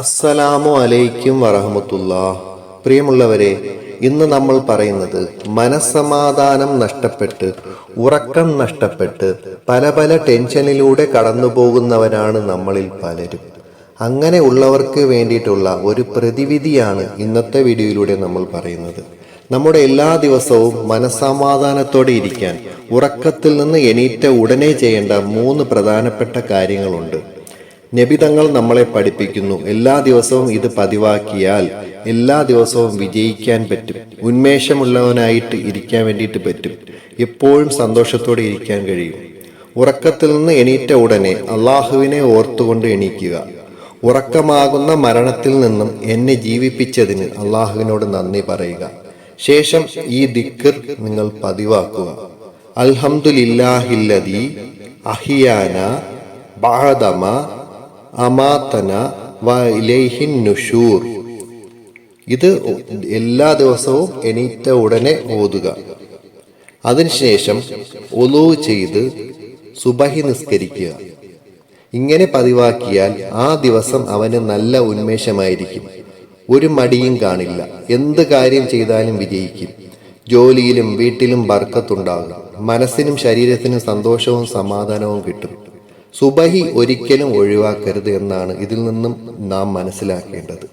അസ്സലാമു അലൈക്കും വറഹമത്തുള്ള. പ്രിയമുള്ളവരെ ഇന്ന് നമ്മൾ പറയുന്നത് മനസ്സമാധാനം നഷ്ടപ്പെട്ട് ഉറക്കം നഷ്ടപ്പെട്ട് പല പല ടെൻഷനിലൂടെ കടന്നു പോകുന്നവരാണ് നമ്മളിൽ പലരും. അങ്ങനെ ഉള്ളവർക്ക് വേണ്ടിയിട്ടുള്ള ഒരു പ്രതിവിധിയാണ് ഇന്നത്തെ വീഡിയോയിലൂടെ നമ്മൾ പറയുന്നത്. നമ്മുടെ എല്ലാ ദിവസവും മനസ്സമാധാനത്തോടെ ഇരിക്കാൻ ഉറക്കത്തിൽ നിന്ന് എണീറ്റ ഉടനെ ചെയ്യേണ്ട മൂന്ന് പ്രധാനപ്പെട്ട കാര്യങ്ങളുണ്ട്. നബിതങ്ങൾ നമ്മളെ പഠിപ്പിക്കുന്നു. എല്ലാ ദിവസവും ഇത് പതിവാക്കിയാൽ എല്ലാ ദിവസവും വിജയിക്കാൻ പറ്റും. ഉന്മേഷമുള്ളവനായിട്ട് ഇരിക്കാൻ വേണ്ടിയിട്ട് പറ്റും. എപ്പോഴും സന്തോഷത്തോടെ ഇരിക്കാൻ കഴിയും. ഉറക്കത്തിൽ നിന്ന് എണീറ്റ ഉടനെ അള്ളാഹുവിനെ ഓർത്തുകൊണ്ട് എണീക്കുക. ഉറക്കമാകുന്ന മരണത്തിൽ നിന്നും എന്നെ ജീവിപ്പിച്ചതിന് അള്ളാഹുവിനോട് നന്ദി പറയുക. ശേഷം ഈ ദിക്കർ നിങ്ങൾ പതിവാക്കുക. അൽഹംദുലില്ലാഹില്ലദി അഹിയാന ബഅദമ അമാതന വ നുഷൂർ. ഇത് എല്ലാ ദിവസവും എണീറ്റ ഉടനെ ഓതുക. അതിനുശേഷം ഒലു ചെയ്ത് സുബഹി നിസ്കരിക്കുക. ഇങ്ങനെ പതിവാക്കിയാൽ ആ ദിവസം അവന് നല്ല ഉന്മേഷമായിരിക്കും. ഒരു മടിയും കാണില്ല. എന്ത് കാര്യം ചെയ്താലും വിജയിക്കും. ജോലിയിലും വീട്ടിലും ബർക്കത്തുണ്ടാകും. മനസ്സിനും ശരീരത്തിനും സന്തോഷവും സമാധാനവും കിട്ടും. സുബഹി ഒരിക്കലും ഒഴിവാക്കരുത് എന്നാണ് ഇതിൽ നിന്നും നാം മനസ്സിലാക്കേണ്ടത്.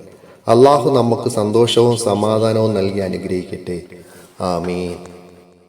അള്ളാഹു നമുക്ക് സന്തോഷവും സമാധാനവും നൽകി അനുഗ്രഹിക്കട്ടെ. ആമീൻ.